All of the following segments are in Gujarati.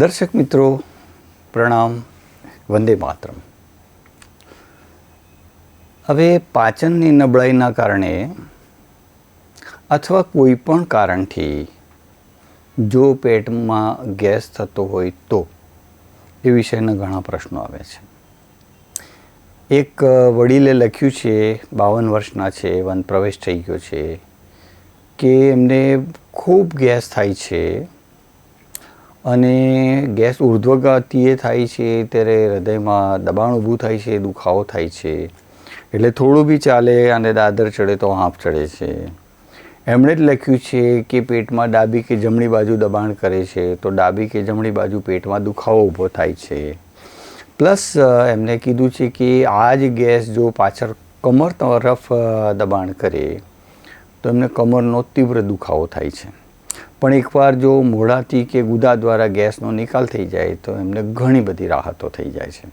દર્શક મિત્રો, પ્રણામ, વંદે માતરમ. હવે પાચનની નબળાઈના કારણે અથવા કોઈ પણ કારણથી જો પેટમાં ગેસ થતો હોય તો એ વિષયના ઘણા પ્રશ્નો આવે છે. એક વડીલે લખ્યું છે, બાવન વર્ષના છે, વન પ્રવેશ થઈ ગયો છે, કે એમને ખૂબ ગેસ થાય છે અને ગેસ ઉર્ધ્વગતિએ થાય છે ત્યારે હૃદયમાં દબાણ ઊભું થાય છે, દુખાવો થાય છે. એટલે થોડું બી ચાલે અને દાદર ચડે તો હાંફ ચડે છે. એમણે જ લખ્યું છે કે પેટમાં ડાબી કે જમણી બાજુ દબાણ કરે છે, તો ડાબી કે જમણી બાજુ પેટમાં દુખાવો ઊભો થાય છે. પ્લસ એમને કીધું છે કે આ જ ગેસ જો પાછળ કમર તરફ દબાણ કરે, તો એમને કમરનો તીવ્ર દુખાવો થાય છે. પણ એકવાર જો મોઢાથી કે ગુદા દ્વારા ગેસનો નિકાલ થઈ જાય તો એમને ઘણી બધી રાહતો થઈ જાય છે.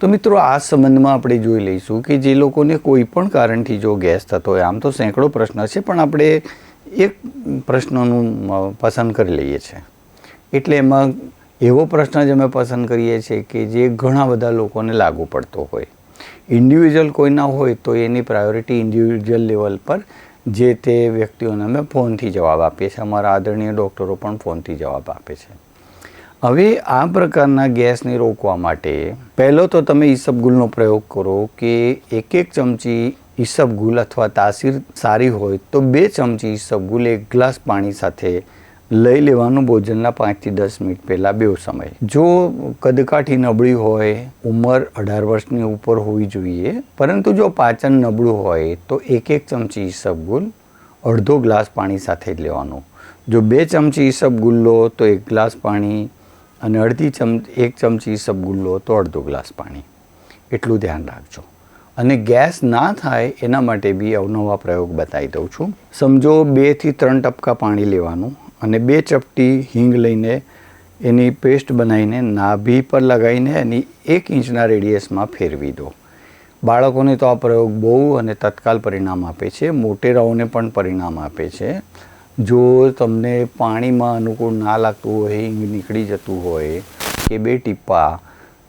તો મિત્રો, આ સંબંધમાં આપણે જોઈ લઈશું કે જે લોકોને કોઈ પણ કારણથી જો ગેસ થતો હોય, આમ તો સેંકડો પ્રશ્ન છે, પણ આપણે એક પ્રશ્નનું પસંદ કરી લઈએ છીએ એટલે એમાં એવો પ્રશ્ન જ અમે પસંદ કરીએ છીએ કે જે ઘણા બધા લોકોને લાગુ પડતો હોય. ઇન્ડિવિજ્યુઅલ કોઈના હોય તો એની પ્રાયોરિટી ઇન્ડિવિજ્યુઅલ લેવલ પર જે તે વ્યક્તિઓને અમે ફોનથી જવાબ આપીએ છીએ. અમારા આદરણીય ડૉક્ટરો પણ ફોનથી જવાબ આપે છે. હવે આ પ્રકારના ગેસને રોકવા માટે પહેલો તો તમે ઈસબગુલનો પ્રયોગ કરો કે એક એક ચમચી ઈસબગુલ અથવા તાસીર સારી હોય તો બે ચમચી ઈસબગુલ એક ગ્લાસ પાણી સાથે લઈ લેવાનું ભોજનના પાંચથી દસ મિનિટ પહેલાં બે સમય. જો કદકાઠી નબળી હોય, ઉંમર અઢાર વર્ષની ઉપર હોવી જોઈએ, પરંતુ જો પાચન નબળું હોય, તો એક એક ચમચી ઈસબગુલ અડધો ગ્લાસ પાણી સાથે લેવાનું. જો બે ચમચી ઈસબગુલ લો, તો એક ગ્લાસ પાણી અને અડધી ચમ, એક ચમચી ઈસબગુલ લો, તો અડધો ગ્લાસ પાણી. એટલું ધ્યાન રાખજો. અને ગેસ ના થાય, એના માટે બી અવનવા પ્રયોગ બતાવી દઉં છું. સમજો બેથી ત્રણ ટપકા પાણી લેવાનું. અને બે ચપટી હિંગ લઈને એની પેસ્ટ બનાવીને નાભી પર લગાવીને એની એક ઇંચના રેડિયસમાં ફેરવી દો. બાળકોને તો આ પ્રયોગ બહુ અને તત્કાલ પરિણામ આપે છે. મોટેરાઓને પણ પરિણામ આપે છે. જો તમને પાણીમાં અનુકૂળ ના લાગતું હોય, હિંગ નીકળી જતું હોય, કે બે ટીપ્પા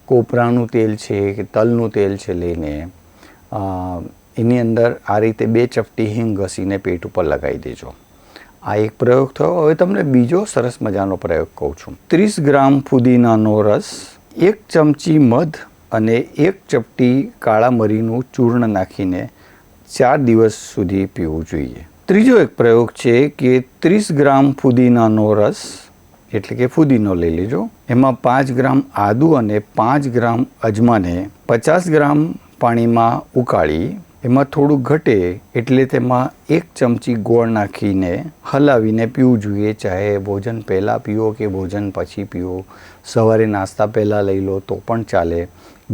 કોપરાનું તેલ છે કે તલનું તેલ છે લઈને એની અંદર આ રીતે બે ચપટી હિંગ ઘસીને પેટ ઉપર લગાવી દેજો. આ એક પ્રયોગ થયો. હવે તમને બીજો સરસ મજાનો પ્રયોગ કહું છું. ત્રીસ ગ્રામ ફુદીનાનો રસ, એક ચમચી મધ અને એક ચપટી કાળા મરીનું ચૂર્ણ નાખીને ચાર દિવસ સુધી પીવું જોઈએ. ત્રીજો એક પ્રયોગ છે કે ત્રીસ ગ્રામ ફુદીનાનો રસ, એટલે કે ફુદીનો લઈ લેજો. એમાં પાંચ ગ્રામ આદુ અને પાંચ ગ્રામ અજમાને પચાસ ગ્રામ પાણીમાં ઉકાળી એમાં થોડું ઘટે એટલે તેમાં એક ચમચી ગોળ નાખીને હલાવીને પીવું જોઈએ. ચાહે ભોજન પહેલાં પીવો કે ભોજન પછી પીવો સવારે નાસ્તા પહેલાં લઈ લો તો પણ ચાલે.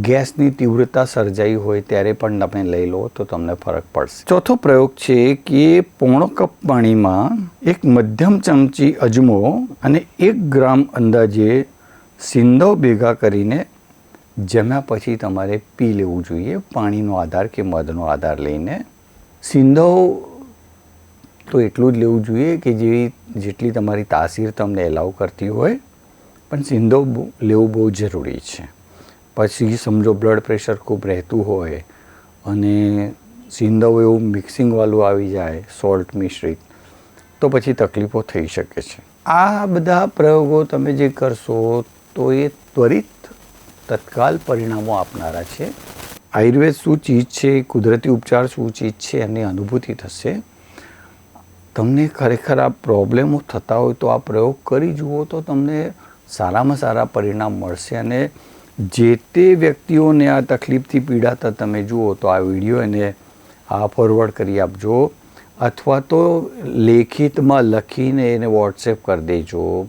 ગેસની તીવ્રતા સર્જાઈ હોય ત્યારે પણ તમે લઈ લો તો તમને ફરક પડશે. ચોથો પ્રયોગ છે કે પોણો કપ પાણીમાં એક મધ્યમ ચમચી અજમો અને એક ગ્રામ અંદાજે સિંધવ ભેગા કરીને જમ્યા પછી તમારે પી લેવું જોઈએ, પાણીનો આધાર કે મધનો આધાર લઈને. સિંધવ તો એટલું જ લેવું જોઈએ કે જેવી જેટલી તમારી તાસીર તમને એલાવ કરતી હોય, પણ સિંધો લેવું બહુ જરૂરી છે. પછી સમજો બ્લડ પ્રેશર ખૂબ રહેતું હોય અને સિંધો એવું મિક્સિંગવાળું આવી જાય, સોલ્ટ મિશ્રિત, તો પછી તકલીફો થઈ શકે છે. આ બધા પ્રયોગો તમે જે કરશો તો એ ત્વરિત તત્કાલ પરિણામો આપનારા છે. આયુર્વેદ શું ચીજ છે, કુદરતી ઉપચાર શું ચીજ છે, એની અનુભૂતિ થશે. તમને ખરેખર આ પ્રોબ્લેમો થતા હોય તો આ પ્રયોગ કરી જુઓ તો તમને સારામાં સારા પરિણામ મળશે અને જે તે વ્યક્તિઓને આ તકલીફથી પીડાતા તમે જુઓ તો આ વીડિયો એને આ ફોરવર્ડ કરી આપજો. અથવા તો લેખિતમાં લખીને એને વોટ્સએપ કરી દેજો.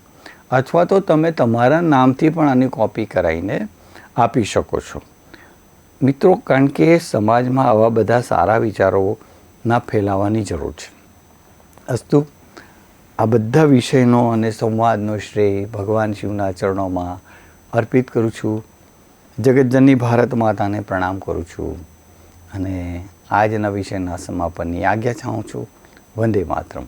અથવા તો તમે તમારા નામથી પણ આની કોપી કરાવીને આપી શકો છો. મિત્રો, કારણ કે સમાજમાં આવા બધા સારા વિચારોના ફેલાવાની જરૂર છે. અસ્તુ, આ બધા વિષયનો અને સંવાદનો શ્રેય ભગવાન શિવના ચરણોમાં અર્પિત કરું છું. જગતજનની ભારત માતાને પ્રણામ કરું છું. અને આજના વિષયના સમાપનની આજ્ઞા ચાહું છું. વંદે માતરમ.